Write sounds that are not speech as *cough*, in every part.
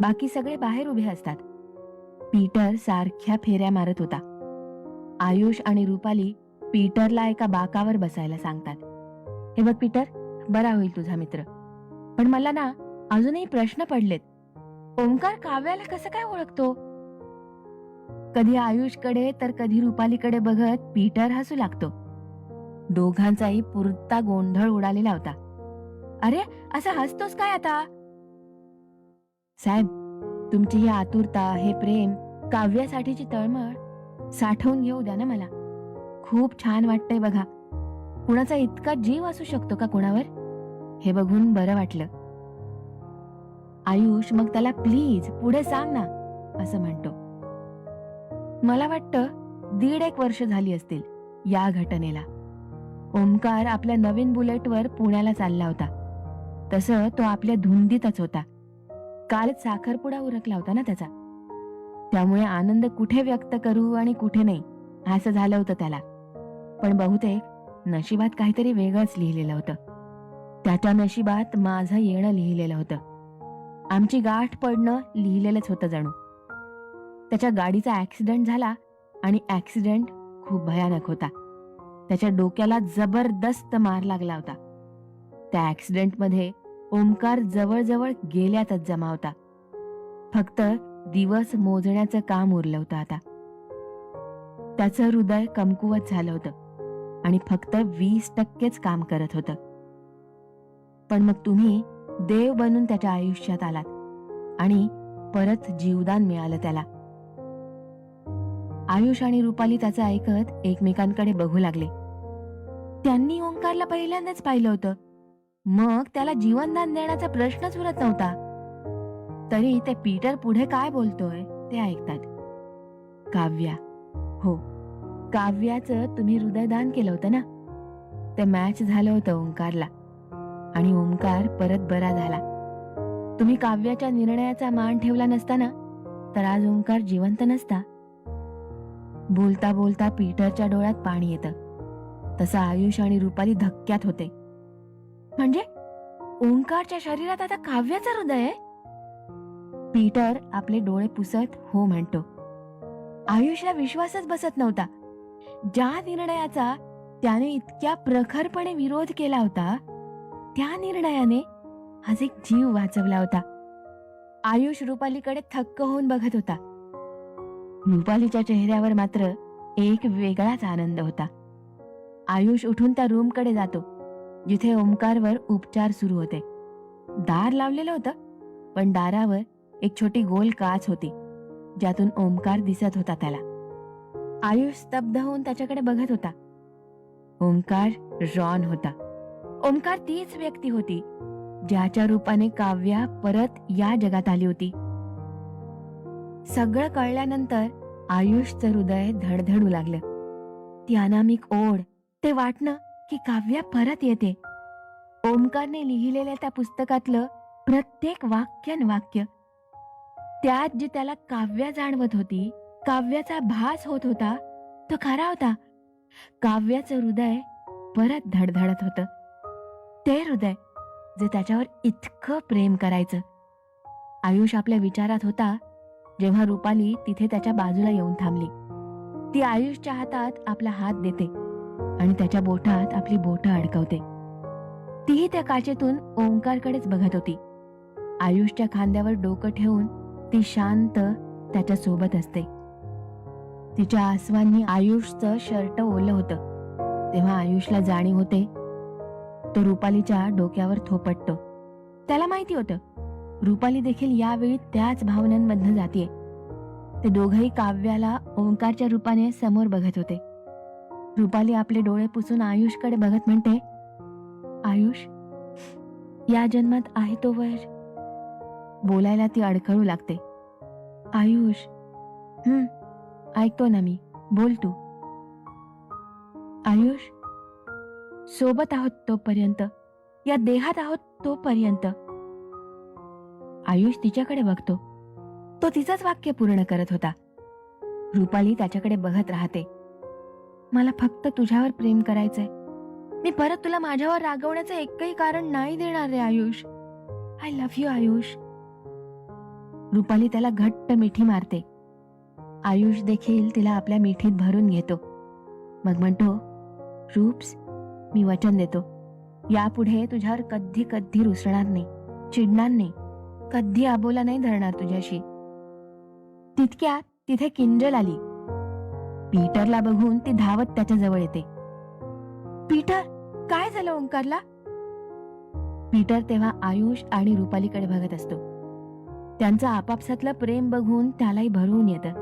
बाकी सगळे बाहेर उभे असतात. पीटर सारख्या फेऱ्या मारत होता. आयुष आणि रुपाली पीटरला एका बाकावर बसायला सांगतात. हे बघ पीटर बरा होईल तुझा मित्र. पण मला ना अजूनही प्रश्न पडलेत. ओंकार काव्याला कसं काय ओळखतो? कधी आयुषकडे तर कधी रुपालीकडे बघत पीटर हसू लागतो. दोघांचाही पुरता गोंधळ उडालेला होता. अरे असं हसतोस काय आता? साहेब तुमची ही आतुरता हे प्रेम काव्यासाठीची तळमळ साठवून घेऊ द्या ना मला. खूप छान वाटतंय बघा. कुणाचा इतका जीव असू शकतो का कुणावर? हे बघून बरं वाटलं. आयुष मग त्याला प्लीज पुढे सांग ना असं म्हणतो. मला वाटतं दीड एक वर्ष झाली असतील या घटनेला. ओमकार आपल्या नवीन बुलेटवर पुण्याला चालला होता. तसं तो आपल्या धुंदीतच होता. काल साखरपुडा उरकला होता ना त्याचा. त्यामुळे आनंद कुठे व्यक्त करू आणि कुठे नाही असं झालं होतं त्याला. पण बहुतेक नशिबात काहीतरी वेगळंच लिहिलेलं होतं. त्याच्या नशिबात माझं येणं लिहिलेलं होतं. आमची गाठ पडणं लिहिलेलंच होतं जणू. त्याच्या गाडीचा ऍक्सिडेंट झाला आणि ऍक्सिडेंट खूप भयानक होता. त्याच्या डोक्याला जबरदस्त मार लागला होता. त्या ऍक्सिडेंटमध्ये ओंकार जवळजवळ गेल्यातच जमा होता फक्त दिवस मोजण्याचं काम उरलं होतं आता. त्याचं हृदय कमकुवत झालं होतं आणि फक्त वीस टक्केच काम करत होतं. पण मग तुम्ही देव बनून त्याच्या आयुष्यात आलात आणि परत जीवदान मिळालं त्याला. आयुष आणि रुपाली त्याचं ऐकत एकमेकांकडे बघू लागले. त्यांनी ओंकारला पहिल्यांदाच पाहिलं होतं. मग त्याला जीवनदान देण्याचा प्रश्नच उरत नव्हता. तरी ते पीटर पुढे काय बोलतोय ते ऐकतात. काव्या. हो काव्याचं तुम्ही हृदयदान केलं होतं ना? ते मॅच झालं होतं ओंकारला. आणि ओंकार परत बरा झाला. तुम्ही काव्याच्या निर्णयाचा मान ठेवला नसता ना? तर आज ओंकार जिवंत नसता. बोलता बोलता पीटरच्या डोळ्यात पाणी येतं. तसं आयुष आणि रुपाली धक्क्यात होते. म्हणजे? ओंकारच्या शरीरात आता काव्याचं हृदय आहे? पीटर आपले डोळे पुसत हो म्हणतो. आयुषला विश्वासच बसत नव्हता. ज्या निर्णयाचा त्याने इतक्या प्रखरपणे विरोध केला होता त्या निर्णयाने आज एक जीव वाचवला होता. आयुष रुपालीकडे थक्क होऊन बघत होता. रुपालीच्या चेहऱ्यावर मात्र एक वेगळाच आनंद होता. आयुष उठून त्या रूमकडे जातो. जिथे ओंकारवर उपचार सुरू होते. दार लावलेलं होतं पण दारावर एक छोटी गोल काच होती ज्यातून ओंकार दिसत होता त्याला. आयुष स्तब्ध होऊन त्याच्याकडे बघत होता. ओंकार रॉन होता. ओंकार तीच व्यक्ती होती ज्याच्या रूपाने काव्या परत या जगात आली होती. सगळं कळल्यानंतर आयुषचं हृदय धडधडू लागलं. ती अनामिक ओढ ते वाटणं की काव्या परत येते. ओमकारने लिहिलेल्या त्या पुस्तकातलं प्रत्येक वाक्यन वाक्य. त्यात जी त्याला काव्य जाणवत होती काव्याचा भास होत होता तो खरा होता. काव्याचं हृदय परत धडधडत होत. ते हृदय जे त्याच्यावर इतकं प्रेम करायचं. आयुष आपल्या विचारात होता जेव्हा रुपाली तिथे त्याच्या बाजूला येऊन थांबली. ती आयुषच्या हातात आपला हात देते. आणि त्याच्या बोटात आपली बोटं अडकवते. तीही त्या काचेतून ओंकारकडेच बघत होती. आयुषच्या खांद्यावर डोकं ठेवून ती शांत त्याच्या सोबत असते. तिच्या आसवांनी आयुषचं शर्ट ओलं होतं. तेव्हा आयुषला जाणीव होते तो रुपालीच्या डोक्यावर थोपटतो. त्याला माहिती होतं रुपाली देखील यावेळी त्याच भावनांमधनं जातीये. ते दोघही काव्याला ओंकारच्या रूपाने समोर बघत होते. रुपाली आपले डोळे पुसून आयुषकडे बघत म्हणते आयुष या जन्मात आहे तो वर. बोलायला ती अडखळू लागते. आयुष हम्म ऐकतो ना मी बोल तू. आयुष सोबत आहोत तोपर्यंत या देहात आहोत तोपर्यंत. आयुष तिच्याकडे बघतो. तो तिचंच वाक्य पूर्ण करत होता. रुपाली त्याच्याकडे बघत राहते. मला फक्त तुझ्यावर प्रेम करायचंय. मी परत तुला माझ्यावर रागवण्याचं एकही कारण नाही देणार रे Ayush. I love you Ayush. Rupali त्याला घट्ट मिठी मारते. आयुष देखील तिला आपल्या मिठीत भरून घेतो. मग म्हणतो रूप्स मी वचन देतो. यापुढे तुझ्यावर कधी कधी रुसणार नाही चिडणार नाही कधी आबोला नाही धरणार तुझ्याशी. तितक्यात तिथे किंजल आली. पीटरला बघून ती धावत त्याच्याजवळ येते. पीटर काय झालं ओंकारला? पीटर तेव्हा आयुष आणि रुपालीकडे बघत असतो. त्यांचं आपापसातलं प्रेम बघून त्यालाही भरवून येतं.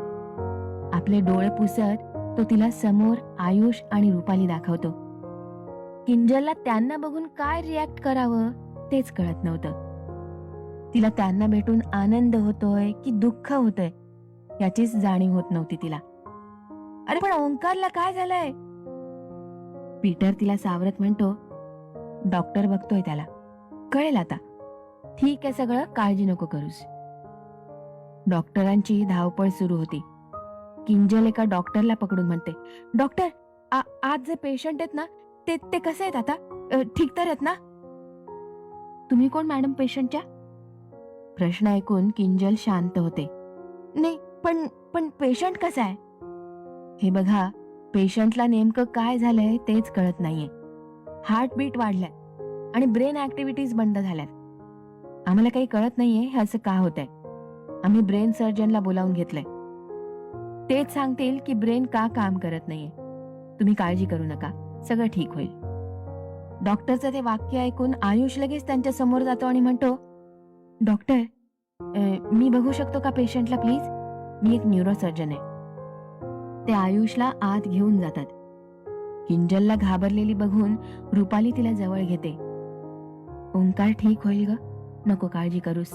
आपले डोळे पुसत तो तिला समोर आयुष आणि रुपाली दाखवतो. किंजलला त्यांना बघून काय रिॲक्ट करावं तेच कळत नव्हतं. तिला त्यांना भेटून आनंद होतोय की दुःख होतंय याचीच जाणीव होत नव्हती तिला. अरे पण ओंकारला काय झालंय? पीटर तिला सावरत म्हणतो डॉक्टर बघतोय त्याला. कळेल आता. ठीक आहे सगळं काळजी नको करूस. डॉक्टरांची धावपळ सुरू होती. किंजल एका डॉक्टरला पकडून म्हणते डॉक्टर आ- आज जे पेशंट आहेत ना ते ते कसे आहेत आता? ठीक तर आहेत ना? तुम्ही कोण मॅडम पेशंटच्या? प्रश्न ऐकून किंजल शांत होते. नाही पण पण पेशंट कसा आहे? हे बघा पेशंटला नेमकं काय झालंय तेच कळत नाहीये. हार्टबीट वाढलाय आणि ब्रेन ऍक्टिव्हिटीज बंद झाल्यात. आम्हाला काही कळत नाहीये हे असं का होत आहे आम्ही ब्रेन सर्जनला बोलावून घेतलंय. तेच सांगतील की ब्रेन का काम करत नाहीये. तुम्ही काळजी करू नका. सगळं ठीक होईल. डॉक्टरचं ते वाक्य ऐकून आयुष लगेच त्यांच्यासमोर जातो आणि म्हणतो डॉक्टर मी बघू शकतो का पेशंटला प्लीज? मी एक न्यूरोसर्जन आहे. ते आयुषला आत घेऊन जातात. किंजलला घाबरलेली बघून रुपाली तिला जवळ घेते. ओंकार ठीक होईल ग? नको काळजी करूस.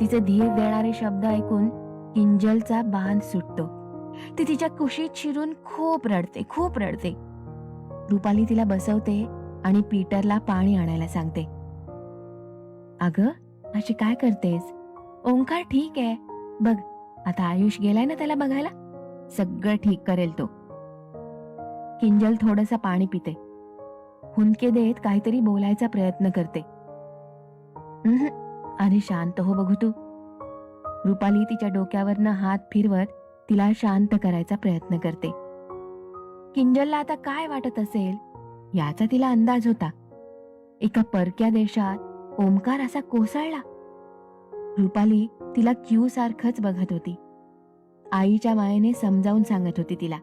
तिचे धीर देणारे शब्द ऐकून किंजलचा बांध सुटतो. ती तिच्या कुशीत शिरून खूप रडते खूप रडते. रुपाली तिला बसवते आणि पीटरला पाणी आणायला सांगते. अग अशी काय करतेस? ओंकार ठीक आहे. बघ आता आयुष गेलाय ना त्याला बघायला? सगळं ठीक करेल तो. किंजल थोडस पाणी पिते. हुंदके देत काहीतरी बोलायचा प्रयत्न करते. अरे शांत हो बघू तू. रुपाली तिच्या डोक्यावरनं हात फिरवत तिला शांत करायचा प्रयत्न करते. किंजलला आता काय वाटत असेल? याचा तिला अंदाज होता. एका परक्या देशात ओमकार असा कोसळला. रुपाली तिला क्यू सारखंच बघत होती. आईच्या मायेने समजावून सांगत होती तिला.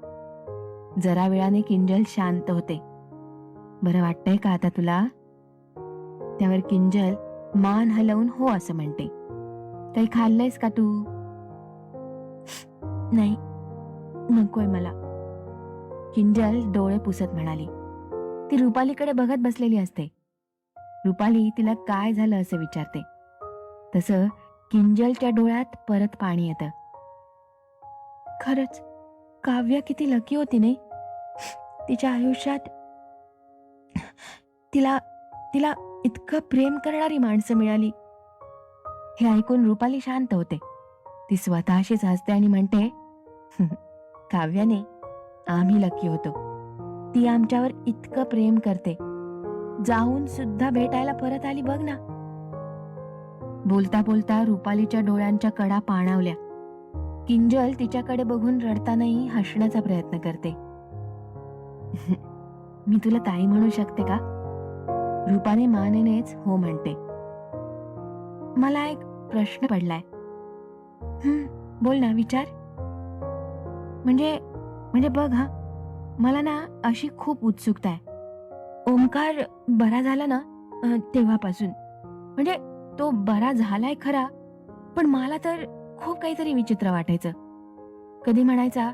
जरा वेळाने किंजल शांत होते. बरं वाटतंय का आता तुला? त्यावर किंजल मान हलवून हो असं म्हणते. काही खाल्लंयस का तू? नाही नकोय मला. किंजल डोळे पुसत म्हणाली. ती रुपालीकडे बघत बसलेली असते. रुपाली तिला काय झालं असं विचारते. तसं किंजलच्या डोळ्यात परत पाणी येतं. खरंच काव्या किती लकी होती नाही? तिच्या आयुष्यात तिला तिला इतकं प्रेम करणारी माणसं मिळाली. हे ऐकून रुपाली शांत होते. ती स्वतःशीच हसते आणि म्हणते काव्याने आम्ही लकी होतो. ती आमच्यावर इतकं प्रेम करते. जाऊन सुद्धा भेटायला परत आली बघ ना. बोलता बोलता रुपालीच्या डोळ्यांच्या कडा पाणावल्या. किंजल तिच्याकडे बघून रडतानाही हसण्याचा प्रयत्न करते. *laughs* मी तुला ताई म्हणू शकते का? रूपाने मानेनेच हो म्हणते. मला एक प्रश्न पडलाय. बोल ना विचार. म्हणजे म्हणजे बघ हा मला ना अशी खूप उत्सुकता आहे. ओमकार बरा झाला ना तेव्हापासून. म्हणजे तो बरा झालाय खरा पण मला तर खूप काहीतरी विचित्र वाटायचं. कधी म्हणायचा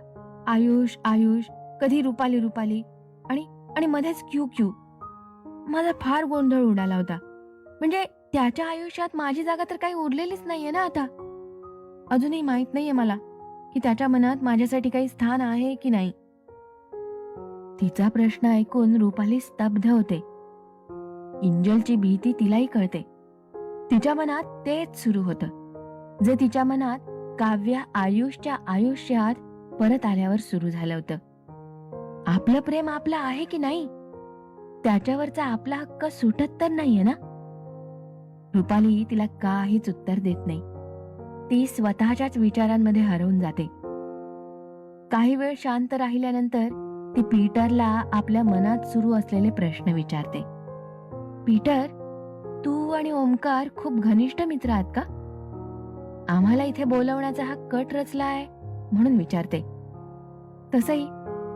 आयुष आयुष कधी रुपाली रुपाली आणि आणि मध्येच क्यू क्यू. माझा फार गोंधळ उडाला होता. म्हणजे त्याच्या आयुष्यात माझी जागा तर काही उरलेलीच नाहीये ना आता. अजूनही माहीत नाहीये मला की त्याच्या मनात माझ्यासाठी काही स्थान आहे की नाही. तिचा प्रश्न ऐकून रुपाली स्तब्ध होते. इंजलची भीती तिलाही कळते. तिच्या मनात तेच सुरू होतं. जे तिच्या मनात काव्या आयुषच्या आयुष्यात परत आल्यावर सुरू झालं होतं. आपलं प्रेम आपलं आहे की नाही? त्याच्यावरचा आपला हक्क सुटत तर नाहीये ना? रुपाली तिला काहीच उत्तर देत नाही. ती स्वतःच्याच विचारांमध्ये हरवून जाते. काही वेळ शांत राहिल्यानंतर ती पीटरला आपल्या मनात सुरू असलेले प्रश्न विचारते. पीटर तू आणि ओमकार खूप घनिष्ठ मित्र आहात का? आम्हाला इथे बोलवण्याचा हा कट रचलाय म्हणून विचारते. तसंही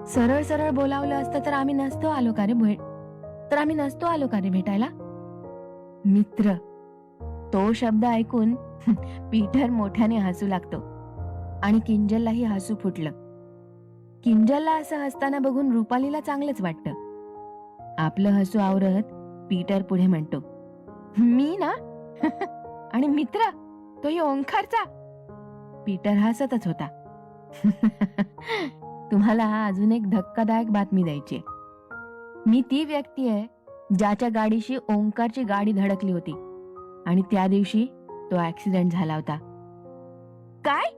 सरळ सरळ बोलावलं असतं तर आम्ही नसतो आलो का रे भेट तर आम्ही नसतो आलो का रे भेटायला? मित्र. तो शब्द ऐकून *laughs* पीटर मोठ्याने हसू लागतो आणि किंजललाही हसू फुटलं. किंजलला असं हसताना बघून रुपालीला चांगलंच वाटतं. आपलं हसू आवरत पीटर पुढे म्हणतो मी ना? *laughs* आणि मित्र. तोही ओंकारचा. पीटर हसतच होता. *laughs* तुम्हाला अजून एक धक्कादायक बातमी द्यायची मी ती व्यक्ती आहे ज्याच्या गाडीशी ओंकारची गाडी धडकली होती आणि त्या दिवशी तो ऍक्सिडेंट झाला होता. काय?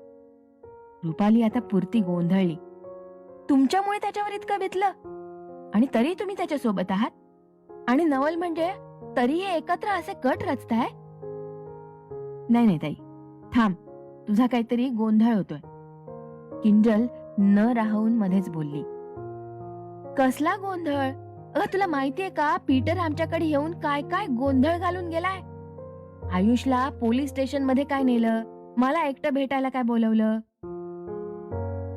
रुपाली आता पुरती गोंधळली. तुमच्यामुळे त्याच्यावर इतकं बेतलं? आणि तरी तुम्ही त्याच्या सोबत आहात? आणि नवल म्हणजे तरी हे एकत्र असे कट रचताय? नाही नाही ताई. थांब. तुझा काहीतरी गोंधळ होतोय. किंजल न राहून मध्येच बोलली. कसला गोंधळ? अ तुला माहितीये का? पीटर आमच्याकडे येऊन काय काय गोंधळ घालून गेलाय? आयुषला पोलीस स्टेशनमध्ये काय नेलं? मला एकटं भेटायला काय बोलवलं?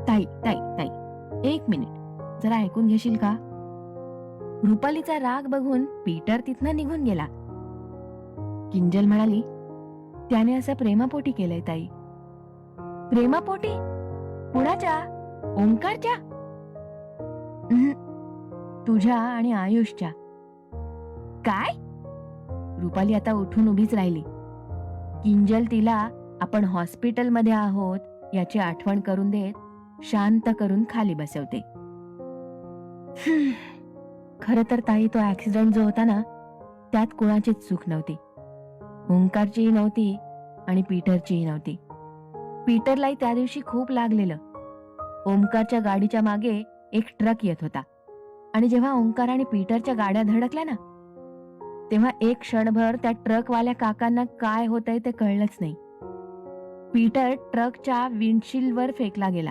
ताई ताई ताई. एक मिनिट. जरा ऐकून घेशील का? रुपालीचा राग बघून पीटर तिथनं निघून गेला. किंजल म्हणाली त्याने असं प्रेमापोटी केलंय ताई. प्रेमापोटी? कुणाच्या? ओंकारच्या? तुझ्या आणि आयुषच्या. काय? रुपाली आता उठून उभीच राहिली. किंजल तिला आपण हॉस्पिटलमध्ये आहोत याची आठवण करून देत शांत करून खाली बसवते. खर तर ताई तो ऍक्सिडेंट जो होता ना त्यात कुणाचीच चूक नव्हती. ओंकारचीही नव्हती आणि पीटरचीही नव्हती. पीटरलाही त्या दिवशी खूप लागलेलं. ओंकारच्या गाडीच्या मागे एक ट्रक येत होता. आणि जेव्हा ओंकार आणि पीटरच्या गाड्या धडकल्या ना तेव्हा एक क्षणभर त्या ट्रकवाल्या काकांना काय होतंय ते कळलंच नाही. पीटर ट्रकच्या विंडशील्डवर फेकला गेला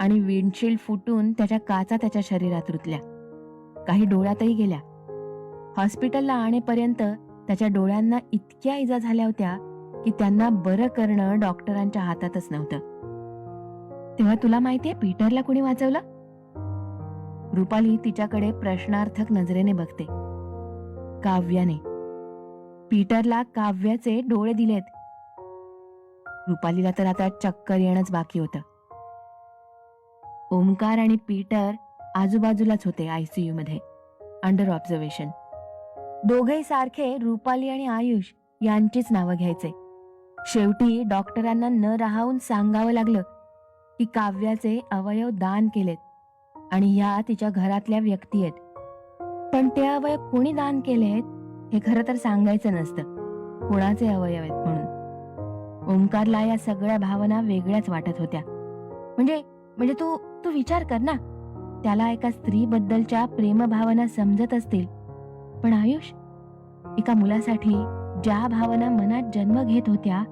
आणि विंडशील्ड फुटून त्याच्या काचा त्याच्या शरीरात रुतल्या. काही डोळ्यातही गेल्या. हॉस्पिटलला आणेपर्यंत त्याच्या डोळ्यांना इतक्या इजा झाल्या होत्या की त्यांना बरं करणं डॉक्टरांच्या हातातच नव्हतं. तेव्हा तुला माहितीये पीटरला कुणी वाचवलं? रुपाली तिच्याकडे प्रश्नार्थक नजरेने बघते. काव्याने. पीटरला काव्याचे डोळे दिलेत. रुपालीला तर आता चक्कर येणंच बाकी होतं. ओमकार आणि पीटर आजूबाजूलाच होते आयसीयू मध्ये अंडर ऑब्झर्वेशन दोघेही सारखे रुपाली आणि आयुष यांचीच नावं घ्यायचे. शेवटी डॉक्टरांना न राहून सांगावं लागलं की काव्याचे अवयव दान केलेत आणि ह्या तिच्या घरातल्या व्यक्ती आहेत. पण ते अवयव कोणी दान केलेत हे खरं तर सांगायचं नसतं. कोणाचे अवयव आहेत म्हणून? ओंकारला या सगळ्या भावना वेगळ्याच वाटत होत्या. म्हणजे म्हणजे तू तू विचार कर ना. त्याला एका स्त्रीबद्दलच्या प्रेमभावना समजत असतील पण आयुष एका मुलासाठी ज्या भावना मनात जन्म घेत होत्या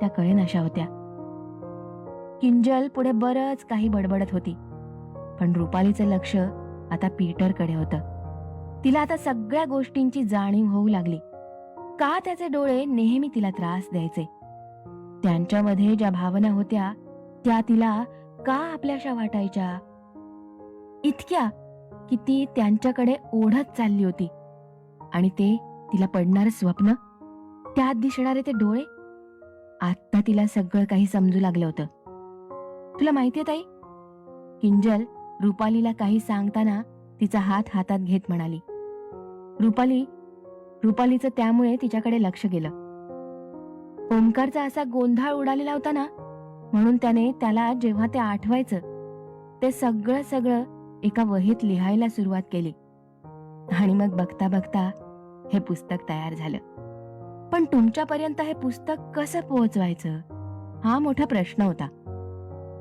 त्या कळेनाशा होत्या. किंजल पुढे बरंच काही बडबडत होती पण रुपालीचं लक्ष आता पीटरकडे होतं. तिला आता सगळ्या गोष्टींची जाणीव होऊ लागली. का त्याचे डोळे नेहमी तिला त्रास द्यायचे? त्यांच्यामध्ये ज्या भावना होत्या त्या तिला का आपल्याशा वाटायच्या? इतक्या की ती त्यांच्याकडे ओढत चालली होती. आणि ते तिला पडणार स्वप्न त्यात दिसणारे ते डोळे आत्ता तिला सगळं काही समजू लागलं होतं. तुला माहितीये ताई? किंजल रुपालीला काही सांगताना तिचा हात हातात घेत म्हणाली. रुपाली रुपालीचं त्यामुळे तिच्याकडे लक्ष गेलं. ओंकारचा असा गोंधळ उडालेला होता ना म्हणून त्याने त्याला जेव्हा ते आठवायचं ते सगळं सगळं एका वहीत लिहायला सुरुवात केली. आणि मग बघता बघता हे पुस्तक तयार झालं. पण तुमच्यापर्यंत हे पुस्तक कसं पोहोचवायचं? हा मोठा प्रश्न होता.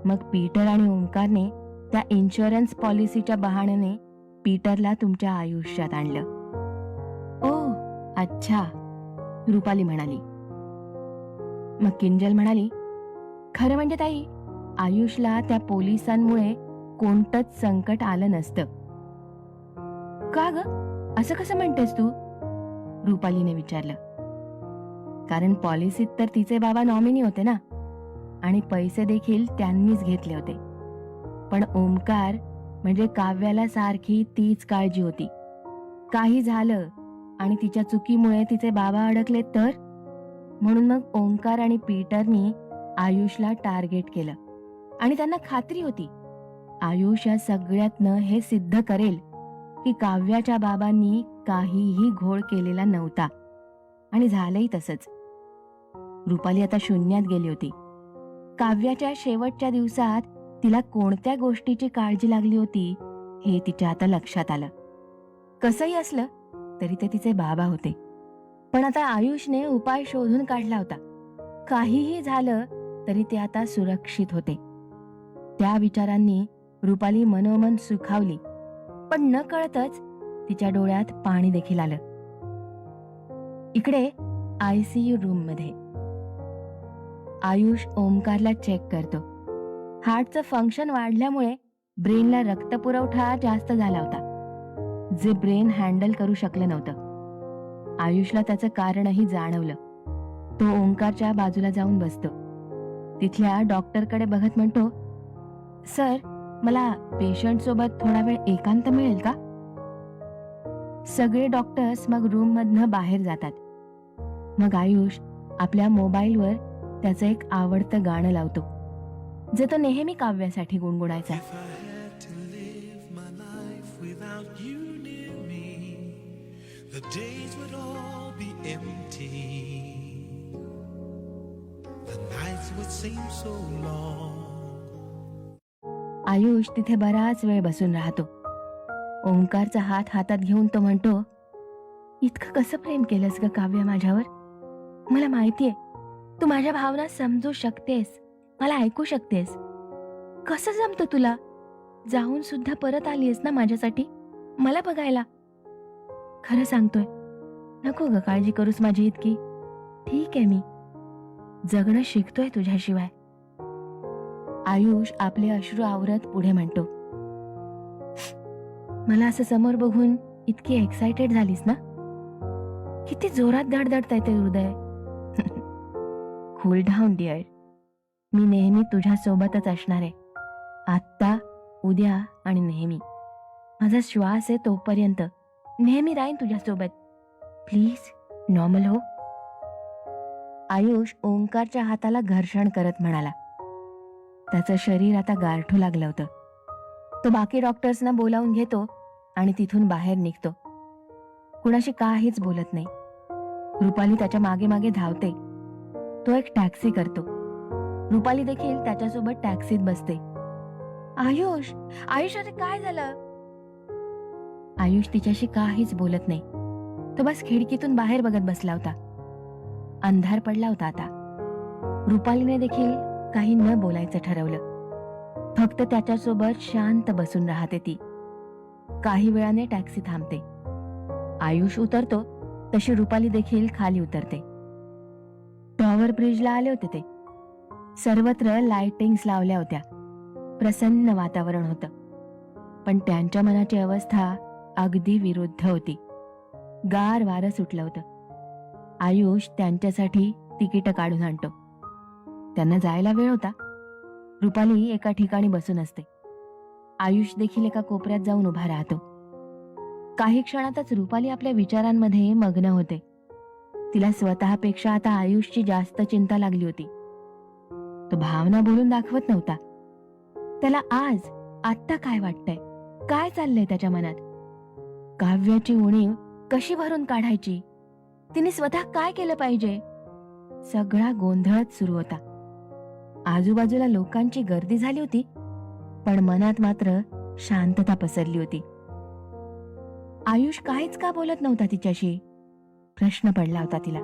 मग पीटर आणि ओंकारने त्या इन्शुरन्स पॉलिसीच्या बहाण्याने पीटरला तुमच्या आयुष्यात आणलं. ओ अच्छा रुपाली म्हणाली. मग किंजल म्हणाली खरं म्हणजे ताई आयुषला त्या पोलिसांमुळे कोणतंच संकट आलं नसतं. का ग? असं कसं म्हणतेस तू? रुपालीने विचारलं. कारण पॉलिसीत तर तिचे बाबा नॉमिनी होते ना. आणि पैसे देखील त्यांनीच घेतले होते. पण ओमकार म्हणजे काव्याला सारखी तीच काळजी होती. काही झालं आणि तिच्या चुकीमुळे तिचे बाबा अडकले तर? म्हणून मग ओंकार आणि पीटरनी आयुषला टार्गेट केलं. आणि त्यांना खात्री होती. आयुष या सगळ्यातनं हे सिद्ध करेल. की काव्याच्या बाबांनी काहीही घोळ केलेला नव्हता. आणि झालंही तसंच. रुपाली आता शून्यात गेली होती. काव्याच्या शेवटच्या दिवसात तिला कोणत्या गोष्टीची काळजी लागली होती हे तिच्या आता लक्षात आलं. कसंही असलं तरी ते तिचे बाबा होते. पण आता आयुषने उपाय शोधून काढला होता. काहीही झालं तरी ते आता सुरक्षित होते. त्या विचारांनी रुपाली मनोमन सुखावली. पण न कळतच तिच्या डोळ्यात पाणी देखील आलं. इकडे आयसीयू रूममध्ये. आयुष ओमकारला चेक करतो. हार्टचं फंक्शन वाढल्यामुळे ब्रेनला रक्तपुरवठा जास्त झाला होता. जे ब्रेन हँडल करू शकलं नव्हतं. आयुषला त्याचं कारणही जाणवलं. तो ओंकारच्या बाजूला जाऊन बसतो. तिथल्या डॉक्टरकडे बघत म्हणतो सर मला पेशंट सोबत थोडा वेळ एकांत मिळेल का सगळे डॉक्टर्स मग रूम मधनं बाहेर जातात मग आयुष आपल्या मोबाईलवर त्याचं एक आवडतं गाणं लावतो जे तो नेहमी काव्यासाठी गुणगुणायचा the days would all be empty. The nights would seem so long. Ayush तिथे बराच वेळ बसून राहतो. ओंकारचा हात हातात घेऊन तो म्हणतो इतकं कसं प्रेम केलंस ग काव्य माझ्यावर? मला माहितीये तू माझ्या भावना समजू शकतेस मला ऐकू शकतेस. कसं जमतं तुला? जाऊन सुद्धा परत आलीयस ना माझ्यासाठी? मला बघायला. खरं सांगतोय. नको ग काळजी करूस माझी इतकी. ठीक आहे मी. जगणं शिकतोय तुझ्याशिवाय. आयुष आपले अश्रू आवरत पुढे म्हणतो मला असं समोर बघून इतकी एक्साइटेड झालीस ना? किती जोरात धडधडतंय ते हृदय. कूल डाऊन डिअर मी नेहमी तुझ्या सोबतच असणार आहे. आत्ता उद्या आणि नेहमी. माझा श्वास आहे तोपर्यंत. नेहमी राहीन तुझ्यासोबत. प्लीज नॉर्मल हो. आयुष ओंकारच्या हाताला घर्षण करत म्हणाला त्याचं शरीर आता गारठू लागलं होतं. तो बाकी डॉक्टर्सना बोलावून घेतो आणि तिथून बाहेर निघतो. कुणाशी काहीच बोलत नाही. रुपाली त्याच्यामागे मागे धावते. तो एक टॅक्सी करतो. रुपाली देखील त्याच्यासोबत टॅक्सीत बसते. आयुष आयुष अरे काय झालं? आयुष तिच्याशी काहीच बोलत नाही. तो बस खिडकीतून बाहेर बघत बसला होता. अंधार पडला होता आता. रुपालीने देखील काही न बोलायचं ठरवलं. फक्त त्याच्यासोबत शांत बसून राहते ती. काही वेळाने टॅक्सी थांबते. आयुष उतरतो तशी रुपाली देखील खाली उतरते. टॉवर ब्रिजला आले होते ते. सर्वत्र लाइटिंग्स लावल्या होत्या. प्रसन्न वातावरण होतं. पण त्यांच्या मनाची अवस्था अगदी विरुद्ध होती. गार वारं सुटलं होतं. आयुष त्यांच्यासाठी तिकीट काढून आणतो. त्यांना जायला वेळ होता. रुपाली एका ठिकाणी बसून असते. आयुष देखील एका कोपऱ्यात जाऊन उभा राहतो. काही क्षणातच रुपाली आपल्या विचारांमध्ये मग्न होते. तिला स्वतःपेक्षा आता आयुषची जास्त चिंता लागली होती. तो भावना बोलून दाखवत नव्हता. त्याला आज आत्ता काय वाटतंय? काय चाललंय त्याच्या मनात? काव्याची उणीव कशी भरून काढायची? तिने स्वतः काय केलं पाहिजे? सगळा गोंधळच सुरू होता. आजूबाजूला लोकांची गर्दी झाली होती पण मनात मात्र शांतता पसरली होती. आयुष काहीच का बोलत नव्हता तिच्याशी? प्रश्न पडला होता तिला.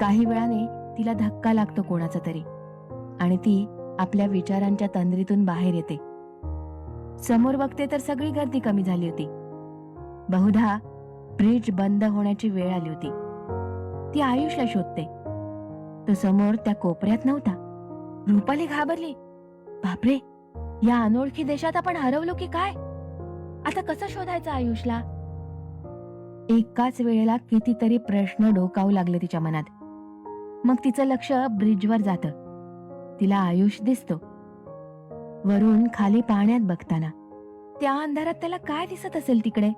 काही वेळाने तिला धक्का लागतो कोणाचा तरी आणि ती आपल्या विचारांच्या तंद्रीतून बाहेर येते. समोर बघते तर सगळी गर्दी कमी झाली होती. बहुधा ब्रिज बंद होण्याची वेळ आली होती. ती आयुषला शोधते. तो समोर त्या कोपऱ्यात नव्हता. रुपाली घाबरली. बापरे या अनोळखी देशात आपण हरवलो की काय? आता कसं शोधायचं आयुषला? एकाच वेळेला कितीतरी प्रश्न डोकावू लागले तिच्या मनात. मग तिचं लक्ष ब्रिजवर जात. तिला आयुष दिसतो. वरून खाली पाण्यात बघताना. त्या अंधारात त्याला काय दिसत असेल तिकडे?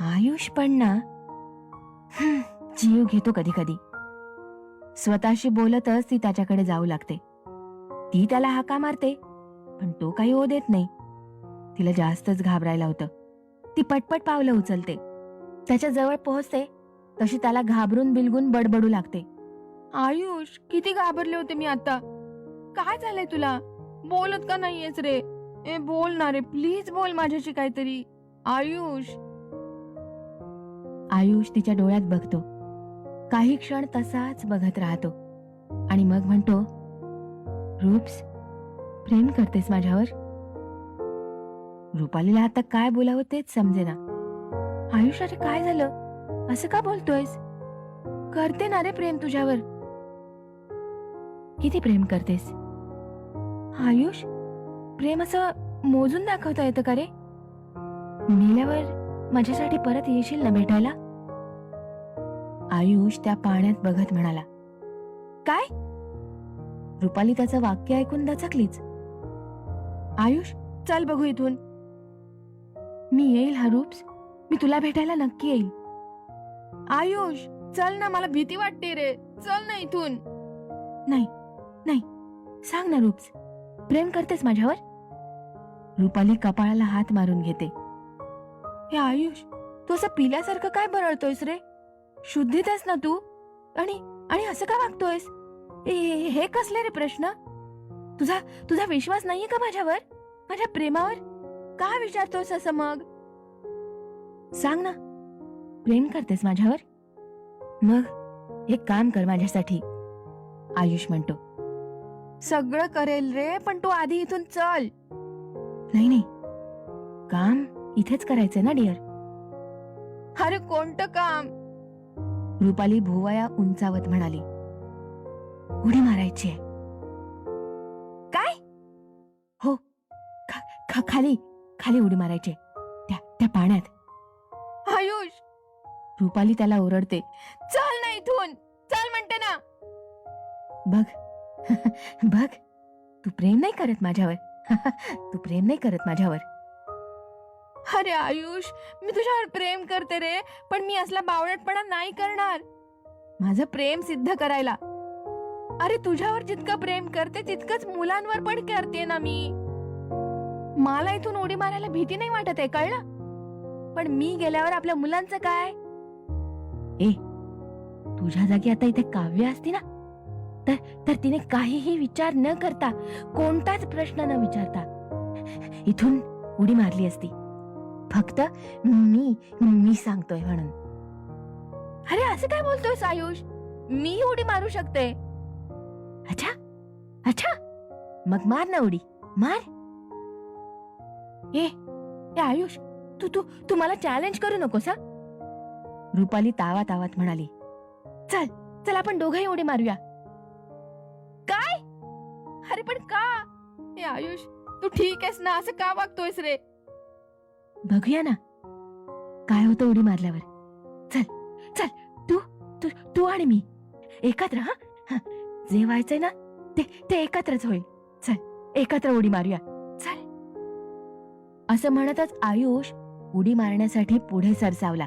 आयुष पण ना? जीव घेतो कधी कधी स्वतःशी बोलतच ती त्याच्याकडे जाऊ लागते. ती त्याला हाका मारते पण तो काही हो देत नाही. तिला जास्तच घाबरायला होतं. ती पटपट पावलं उचलते. त्याच्याजवळ पोहोचते तशी त्याला घाबरून बिलगून बडबडू लागते. आयुष किती घाबरले होते मी आता. काय झालंय तुला? बोलत का नाहीयेस रे? ए बोल ना रे प्लीज बोल माझ्याशी काहीतरी. आयुष. आयुष तिच्या डोळ्यात बघतो. काही क्षण तसाच बघत राहतो. आणि मग म्हणतो रूप्स प्रेम करतेस माझ्यावर? रुपालीला आता काय बोलावं तेच समजेना. आयुष्याचे काय झालं? असं का बोलतोयस? करते ना रे प्रेम तुझ्यावर. किती प्रेम करतेस? आयुष प्रेम असं मोजून दाखवता येतं का रे? मेल्यावर माझ्यासाठी परत येशील ना भेटायला? आयुष त्या पाण्यात बघत म्हणाला काय? रुपाली त्याचं वाक्य ऐकून दचकलीच. आयुष चल बघू इथून. मी येईल हा रूप्स मी तुला भेटायला नक्की येईल. आयुष चल ना मला भीती वाटते रे. चल ना इथून. नाही नाही. सांग ना रूप्स. प्रेम करतेस माझ्यावर? रुपाली कपाळाला हात मारून घेते. हे आयुष तू असं पिल्यासारखं काय बरळतोयस रे? शुद्धीत आहेस ना तू? आणि आणि असं का वागतोयस? ए, हे कसले रे प्रश्न? तुझा तुझा विश्वास नाहीये का माझ्यावर? माझ्या प्रेमावर? का विचारतोयस असं मग? सांग ना. प्रेम करतेस माझ्यावर? मग एक काम कर माझ्यासाठी. आयुष म्हणतो. सगळं करेल रे पण तू आधी इथून चल. नाही नाही. काम इथेच करायचंय ना डिअर. अरे कोणतं काम? रुपाली भुवया उंचावत म्हणाली उडी मारायची आहे. काय? हो खा, खा, खाली खाली उडी मारायची त्या त्या पाण्यात. आयुष! रुपाली त्याला ओरडते चल ना इथून चल म्हणते ना. बघ *laughs* बघ तू प्रेम नाही करत माझ्यावर *laughs* तू प्रेम नाही करत माझ्यावर. अरे आयुष मी तुझ्यावर प्रेम करते रे पण मी असला बावळटपणा नाही करणार. माझं प्रेम सिद्ध करायला. अरे तुझ्यावर जितकं प्रेम करते तितकंच मुलांवर पण करते ना मी. मला इथून उडी मारायला भीती नाही वाटत आहे कळलं? पण मी गेल्यावर आपल्या मुलांचं काय? ए तुझ्या जागी आता इथे काव्य असते ना? तर तर तिने काहीही विचार न करता कोणताच प्रश्न न विचारता इथून उडी मारली असती. फक्त मी मी सांगतोय म्हणून. अरे असं काय बोलतोय आयुष? मी उडी मारू शकते. अच्छा अच्छा. मग मार ना उडी. मार. ए आयुष तू तू तू मला चॅलेंज करू नकोस हा? रुपाली तावा तावात म्हणाली चल चल आपण दोघंही उडी मारूया. काय? अरे पण का? ए आयुष तू ठीक आहेस ना? असं का वागतोयस रे? बघूया ना. काय होतं उडी मारल्यावर. चल चल तू तू तू आणि मी. एकत्र हा? हा. जे व्हायचंय ना ते ते एकत्रच होईल. चल एकत्र उडी मारूया. चल. असं म्हणतच आयुष उडी मारण्यासाठी पुढे सरसावला.